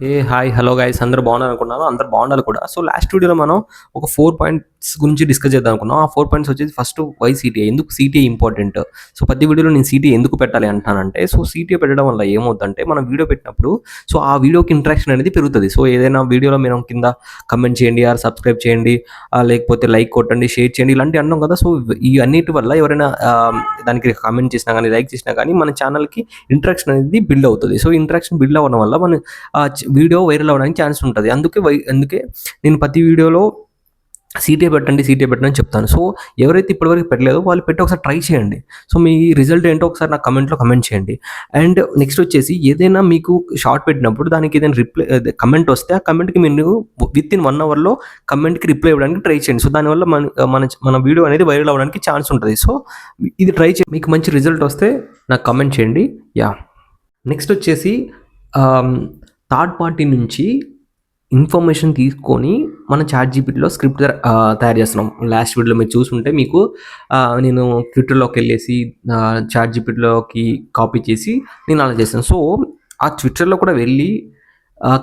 ఏ hi hello guys అందరూ బాగున్నారు అనుకున్నాను అందరు బాగుండాలి కూడా. సో లాస్ట్ వీడియోలో మనం ఒక ఫోర్ పాయింట్ గురించి డిస్కస్ చేద్దాం అనుకున్నాం. ఆ ఫోర్ పాయింట్స్ వచ్చేసి ఫస్ట్ వై సిటీఐ ఎందుకు సిటీఐ ఇంపార్టెంట్ సో ప్రతి వీడియోలో నేను సిటీ ఎందుకు పెట్టాలి అంటానంటే సో సిటీఐ పెట్టడం వల్ల ఏమవుతుందంటే మనం వీడియో పెట్టినప్పుడు సో ఆ వీడియోకి ఇంట్రాక్షన్ అనేది పెరుగుతుంది. సో ఏదైనా వీడియోలో మీరు కింద కమెంట్ చేయండి ఆర్ సబ్స్క్రైబ్ చేయండి లేకపోతే లైక్ కొట్టండి షేర్ చేయండి ఇలాంటివి అన్నాం కదా. సో ఈ అన్నిటి వల్ల ఎవరైనా దానికి కామెంట్ చేసినా కానీ లైక్ చేసినా కానీ మన ఛానల్కి ఇంట్రాక్షన్ అనేది బిల్డ్ అవుతుంది. సో ఇంట్రాక్షన్ బిల్డ్ అవ్వడం వల్ల మన ఆ వీడియో వైరల్ అవ్వడానికి ఛాన్స్ ఉంటుంది. అందుకే వై అందుకే నేను ప్రతి వీడియోలో సీటే పెట్టండి సీటే పెట్టండి అని చెప్తాను. సో ఎవరైతే ఇప్పటివరకు పెట్టలేదో వాళ్ళు పెట్టి ఒకసారి ట్రై చేయండి. సో మీ రిజల్ట్ ఏంటో ఒకసారి నా కమెంట్లో కమెంట్ చేయండి. అండ్ నెక్స్ట్ వచ్చేసి ఏదైనా మీకు షార్ట్ పెట్టినప్పుడు దానికి ఏదైనా రిప్లై కమెంట్ వస్తే ఆ కమెంట్కి మీరు విత్ ఇన్ వన్ అవర్లో కమెంట్కి రిప్లై ఇవ్వడానికి ట్రై చేయండి. సో దానివల్ల మన మన మన వీడియో అనేది వైరల్ అవ్వడానికి ఛాన్స్ ఉంటుంది. సో ఇది ట్రై చేయండి. మీకు మంచి రిజల్ట్ వస్తే నాకు కమెంట్ చేయండి. యా. నెక్స్ట్ వచ్చేసి థర్డ్ పార్టీ నుంచి ఇన్ఫర్మేషన్ తీసుకొని మన చాట్ జీపీటీలో స్క్రిప్ట్ తయారు చేస్తున్నాం. లాస్ట్ వీడియోలో మీరు చూసుంటే మీకు నేను ట్విట్టర్లోకి వెళ్ళేసి చాట్ జీపీటీలోకి కాపీ చేసి నేను అలా చేస్తాను సో ఆ ట్విట్టర్లో కూడా వెళ్ళి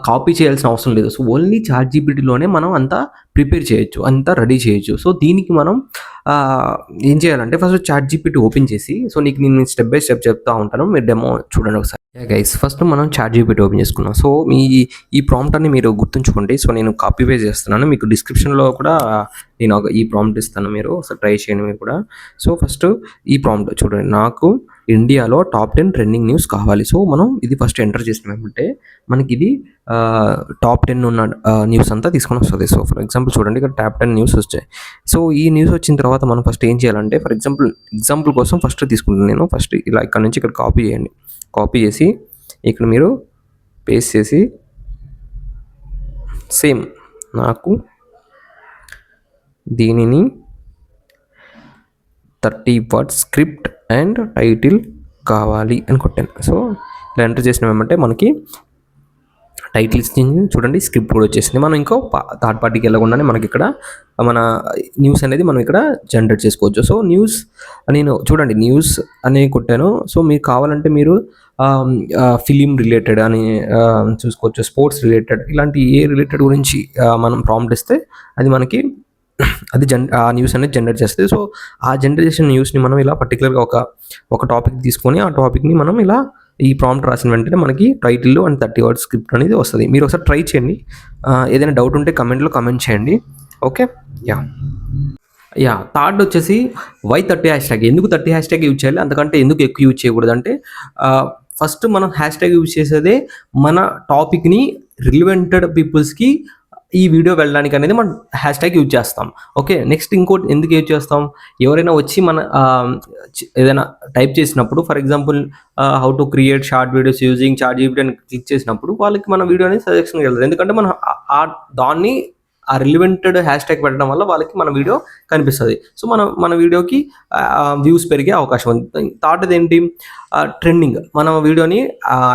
కాపీ చేయాల్సిన అవసరం లేదు. సో ఓన్లీ చాట్ జీపీటీలోనే మనం అంతా ప్రిపేర్ చేయొచ్చు అంతా రెడీ చేయొచ్చు. సో దీనికి మనం ఏం చేయాలంటే ఫస్ట్ చాట్ జీపీటీ ఓపెన్ చేసి సో నీకు నేను స్టెప్ బై స్టెప్ చెప్తా ఉంటాను మీరు డెమో చూడండి ఒకసారి. గైస్ ఫస్ట్ మనం చాట్ జీపీటీ ఓపెన్ చేసుకున్నాం సో మీ ఈ ప్రాంప్ట్ అని మీరు గుర్తుంచుకోండి. సో నేను కాపీ పేస్ట్ చేస్తున్నాను. మీకు డిస్క్రిప్షన్లో కూడా నేను ఒక ఈ ప్రాంప్ట్ ఇస్తాను మీరు. ఒకసారి ట్రై చేయండి మీరు కూడా. సో ఫస్ట్ ఈ ప్రాంప్ట్ చూడండి. నాకు ఇండియాలో టాప్ టెన్ ట్రెండింగ్ న్యూస్ కావాలి. సో మనం ఇది ఫస్ట్ ఎంటర్ చేసినామంటే మనకి ఇది టాప్ టెన్ ఉన్న న్యూస్ అంతా తీసుకొని వస్తుంది. సో ఫర్ ఎగ్జాంపుల్ చూడండి ఇక్కడ టాప్ టెన్ న్యూస్ వచ్చాయి. సో ఈ న్యూస్ వచ్చిన తర్వాత మనం ఫస్ట్ ఏం చేయాలంటే ఫర్ ఎగ్జాంపుల్ ఎగ్జాంపుల్ కోసం ఫస్ట్ తీసుకుంటాను నేను. ఫస్ట్ ఇలా ఇక్కడ నుంచి ఇక్కడ కాపీ చేయండి. కాపీ చేసి ఇక్కడ మీరు పేస్ట్ చేసి సేమ్ నాకు దీనిని thirty word script and title కావాలి అని కొట్టాను. సో ఇలా ఎంటర్ చేసినామంటే మనకి టైటిల్స్ చూడండి స్క్రిప్ట్ కూడా వచ్చేసింది. మనం ఇంకో థర్డ్ పార్టీకి వెళ్ళకుండానే మనకి ఇక్కడ మన న్యూస్ అనేది మనం ఇక్కడ జనరేట్ చేసుకోవచ్చు. సో న్యూస్ నేను చూడండి న్యూస్ అని కొట్టాను. సో మీకు కావాలంటే మీరు ఫిలిం రిలేటెడ్ అని చూసుకోవచ్చు స్పోర్ట్స్ రిలేటెడ్ ఇలాంటి ఏ రిలేటెడ్ గురించి మనం ప్రాంప్ట్ ఇస్తే అది మనకి అది జన్ ఆ న్యూస్ అనేది జనరేట్ చేస్తుంది. సో ఆ జనరేట్ చేసిన న్యూస్ని మనం ఇలా పర్టికులర్గా ఒక ఒక టాపిక్ తీసుకొని ఆ టాపిక్ని మనం ఇలా ఈ ప్రాంప్ట్ రాసిన వెంటనే మనకి title and thirty word script అనేది వస్తుంది. మీరు ఒకసారి ట్రై చేయండి. ఏదైనా డౌట్ ఉంటే కమెంట్లో కమెంట్ చేయండి. ఓకే యా యా థర్డ్ వచ్చేసి వై థర్టీ హ్యాష్ ట్యాగ్ ఎందుకు థర్టీ హ్యాష్ ట్యాగ్ యూజ్ చేయాలి? అందుకంటే ఎందుకు ఎక్కువ యూజ్ చేయకూడదు అంటే ఫస్ట్ మనం హ్యాష్ ట్యాగ్ యూజ్ చేసేదే మన టాపిక్ని రిలివెంటెడ్ పీపుల్స్కి ఈ వీడియో వెళ్ళడానికి అనేది మనం హ్యాష్ ట్యాగ్ యూజ్ చేస్తాం. ఓకే నెక్స్ట్ ఇంకోటి ఎందుకు యూజ్ చేస్తాం? ఎవరైనా వచ్చి మన ఏదైనా టైప్ చేసినప్పుడు for example how to create short videos using chat GPT అని క్లిక్ చేసినప్పుడు వాళ్ళకి మన వీడియో అనేది సజెషన్కి వెళ్తుంది. ఎందుకంటే మనం ఆ దాన్ని ఆ రిలివెంటెడ్ హ్యాష్ ట్యాగ్ పెట్టడం వల్ల వాళ్ళకి మన వీడియో కనిపిస్తుంది. సో మన మన వీడియోకి వ్యూస్ పెరిగే అవకాశం ఉంది. థర్డ్ ఏంటి ట్రెండింగ్ మన వీడియోని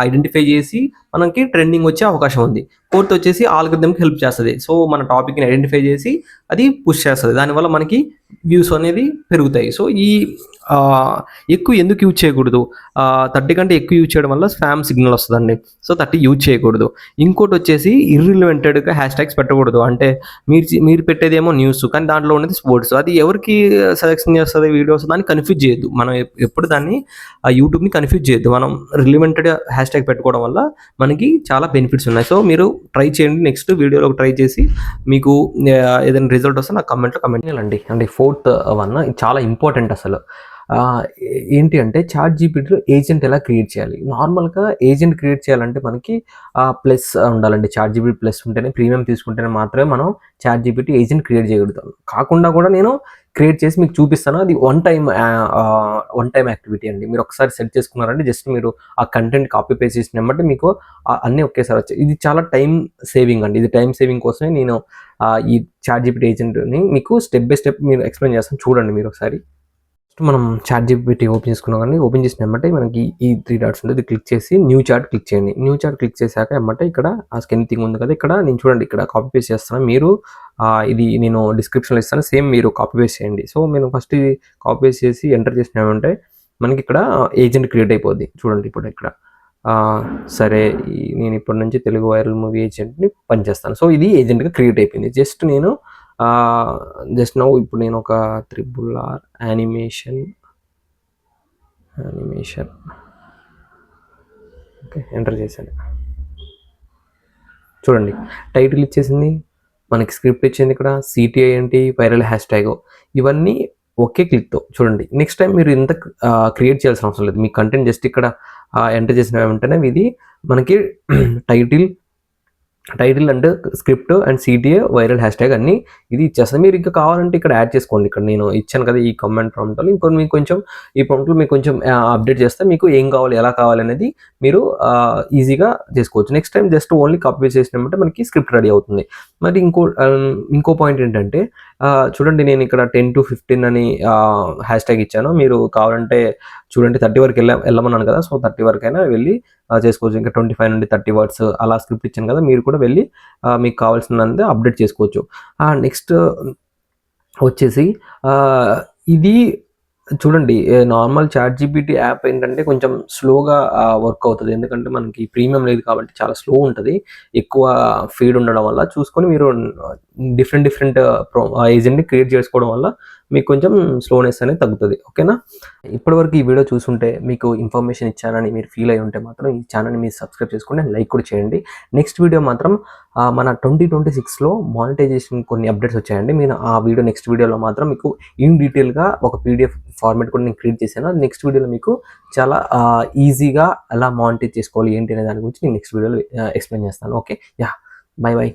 ఐడెంటిఫై చేసి మనకి ట్రెండింగ్ వచ్చే అవకాశం ఉంది. ఫోర్త్ వచ్చేసి ఆల్గరిథంకి హెల్ప్ చేస్తుంది. సో మన టాపిక్ని ఐడెంటిఫై చేసి అది పుష్ చేస్తుంది. దానివల్ల మనకి వ్యూస్ అనేది పెరుగుతాయి. సో ఈ ఎక్కువ ఎందుకు యూజ్ చేయకూడదు? థర్టీ కంటే ఎక్కువ యూజ్ చేయడం వల్ల స్పామ్ సిగ్నల్ వస్తుందండి. సో థర్టీ యూజ్ చేయకూడదు. ఇంకోటి వచ్చేసి ఇర్రిలవెంటెడ్గా హ్యాష్ ట్యాగ్స్ పెట్టకూడదు. అంటే మీరు మీరు పెట్టేదేమో న్యూస్ కానీ దాంట్లో ఉన్నది స్పోర్ట్స్ అది ఎవరికి సెలెక్షన్ చేస్తుంది వీడియోస్ దాన్ని కన్ఫ్యూజ్ చేయొద్దు. మనం ఎప్పుడు దాన్ని ఆ యూట్యూబ్ని కన్ఫ్యూజ్ చేయొద్దు. మనం రిలివెంటెడ్ హ్యాష్ ట్యాగ్ పెట్టుకోవడం వల్ల మనకి చాలా బెనిఫిట్స్ ఉన్నాయి. సో మీరు ట్రై చేయండి. నెక్స్ట్ వీడియోలో ట్రై చేసి మీకు ఏదైనా రిజల్ట్ వస్తే నాకు కమెంట్లో కమెంట్ చేయాలండి అంటే ఫోర్త్ వన్ చాలా ఇంపార్టెంట్ అసలు. ఏంటి అంటే చాట్ జీపీటీలో ఏజెంట్ ఎలా క్రియేట్ చేయాలి? నార్మల్గా ఏజెంట్ క్రియేట్ చేయాలంటే మనకి ప్లస్ ఉండాలండి. చాట్ జీపీటీ ప్లస్ ఉంటేనే ప్రీమియం తీసుకుంటేనే మాత్రమే మనం చాట్ జీపీటీ ఏజెంట్ క్రియేట్ చేయగలుగుతాం. కాకుండా కూడా నేను క్రియేట్ చేసి మీకు చూపిస్తాను. అది one time one time activity అండి. మీరు ఒకసారి సెట్ చేసుకున్నారంటే జస్ట్ మీరు ఆ కంటెంట్ కాపీ పేస్ట్ చేసినామంటే మీకు అన్నీ ఒకేసారి వచ్చాయి. ఇది చాలా టైం సేవింగ్ అండి. ఇది టైం సేవింగ్ కోసమే నేను ఈ చార్ట్ జీపీటీ ఏజెంట్ని మీకు స్టెప్ బై స్టెప్ మీరు ఎక్స్ప్లెయిన్ చేస్తాను. చూడండి మీరు ఒకసారి. ఫస్ట్ మనం చాట్ జీపీటీ ఓపెన్ చేసుకున్నాం కానీ ఓపెన్ చేసిన చేసినామంటే మనకి ఈ త్రీ డాట్స్ ఉంటుంది క్లిక్ చేసి న్యూ చార్ట్ క్లిక్ చేయండి. న్యూ చార్ట్ క్లిక్ చేశాక ఏమంటే ఇక్కడ ఆ ఎనీథింగ్ ఉంది కదా ఇక్కడ నేను చూడండి ఇక్కడ కాపీ పేస్ట్ చేస్తాను మీరు ఇది నేను డిస్క్రిప్షన్లో ఇస్తాను. సేమ్ మీరు కాపీ పేస్ట్ చేయండి. సో నేను ఫస్ట్ కాపీ పేస్ట్ చేసి ఎంటర్ చేసినామంటే మనకి ఇక్కడ ఏజెంట్ క్రియేట్ అయిపోద్ది. చూడండి ఇప్పుడు ఇక్కడ. సరే నేను ఇప్పటి నుంచి తెలుగు వైరల్ మూవీ ఏజెంట్ని పనిచేస్తాను. సో ఇది ఏజెంట్గా క్రియేట్ అయిపోయింది. జస్ట్ నేను జస్ట్ నౌ ఇప్పుడు నేను ఒక triple R animation animation. Okay enter చేశాను. చూడండి టైటిల్ ఇచ్చేసింది మనకి స్క్రిప్ట్ ఇచ్చింది ఇక్కడ సిటిఐ ఏంటి వైరల్ హ్యాష్ ట్యాగ్ ఇవన్నీ ఒకే క్లిక్తో చూడండి. నెక్స్ట్ టైం మీరు ఇంత క్రియేట్ చేయాల్సిన అవసరం లేదు. మీ కంటెంట్ జస్ట్ ఇక్కడ ఎంటర్ చేసిన వెంటనే ఇది మనకి title title and script and CTA viral hashtag అన్ని ఇది ఇచ్చేస్తాను. మీరు ఇంకా కావాలంటే ఇక్కడ యాడ్ చేసుకోండి. ఇక్కడ నేను ఇచ్చాను కదా ఈ కమెంట్ ప్రాంప్ట్లో ఇంకో మీకు కొంచెం ఈ ప్రాంప్ట్లో మీకు కొంచెం అప్డేట్ చేస్తే మీకు ఏం కావాలి ఎలా కావాలి అనేది మీరు ఈజీగా చేసుకోవచ్చు. Next time just only copy చేసినామంటే మనకి స్క్రిప్ట్ రెడీ అవుతుంది. మరి ఇంకో ఇంకో పాయింట్ ఏంటంటే చూడండి నేను ఇక్కడ టెన్ టు ఫిఫ్టీన్ అని హ్యాష్ ట్యాగ్ ఇచ్చాను. మీరు కావాలంటే చూడండి థర్టీ వరకు వెళ్ళా వెళ్ళమన్నాను కదా సో థర్టీ వరకు అయినా వెళ్ళి చేసుకోవచ్చు. ఇంకా ట్వంటీ ఫైవ్ నుండి థర్టీ వర్డ్స్ అలా స్క్రిప్ట్ ఇచ్చాను కదా మీరు కూడా వెళ్ళి మీకు కావాల్సినంత అప్డేట్ చేసుకోవచ్చు. నెక్స్ట్ వచ్చేసి ఇది చూడండి నార్మల్ చాట్ జీపీటీ యాప్ ఏంటంటే కొంచెం స్లోగా వర్క్ అవుతుంది. ఎందుకంటే మనకి ప్రీమియం లేదు కాబట్టి చాలా స్లో ఉంటుంది. ఎక్కువ ఫీడ్ ఉండడం వల్ల చూసుకొని మీరు డిఫరెంట్ డిఫరెంట్ ఏజెంట్ని క్రియేట్ చేసుకోవడం వల్ల మీకు కొంచెం స్లోనెస్ అనేది తగ్గుతుంది ఓకేనా ఇప్పటివరకు ఈ వీడియో చూసుంటే మీకు ఇన్ఫర్మేషన్ ఇచ్చానని మీరు ఫీల్ అయి ఉంటే మాత్రం ఈ ఛానల్ని మీరు సబ్స్క్రైబ్ చేసుకుంటే లైక్ కూడా చేయండి. నెక్స్ట్ వీడియో మాత్రం మన ట్వంటీ ట్వంటీ సిక్స్లో మానిటైజేషన్ కొన్ని అప్డేట్స్ వచ్చాయండి. నేను ఆ వీడియో నెక్స్ట్ వీడియోలో మాత్రం మీకు ఇన్ డీటెయిల్గా ఒక పీడిఎఫ్ ఫార్మాట్ కూడా నేను క్రియేట్ చేశాను. నెక్స్ట్ వీడియోలో మీకు చాలా ఈజీగా ఎలా మానిటైజ్ చేసుకోవాలి ఏంటి అనే దాని గురించి నేను నెక్స్ట్ వీడియోలో ఎక్స్ప్లెయిన్ చేస్తాను ఓకే యా బై బై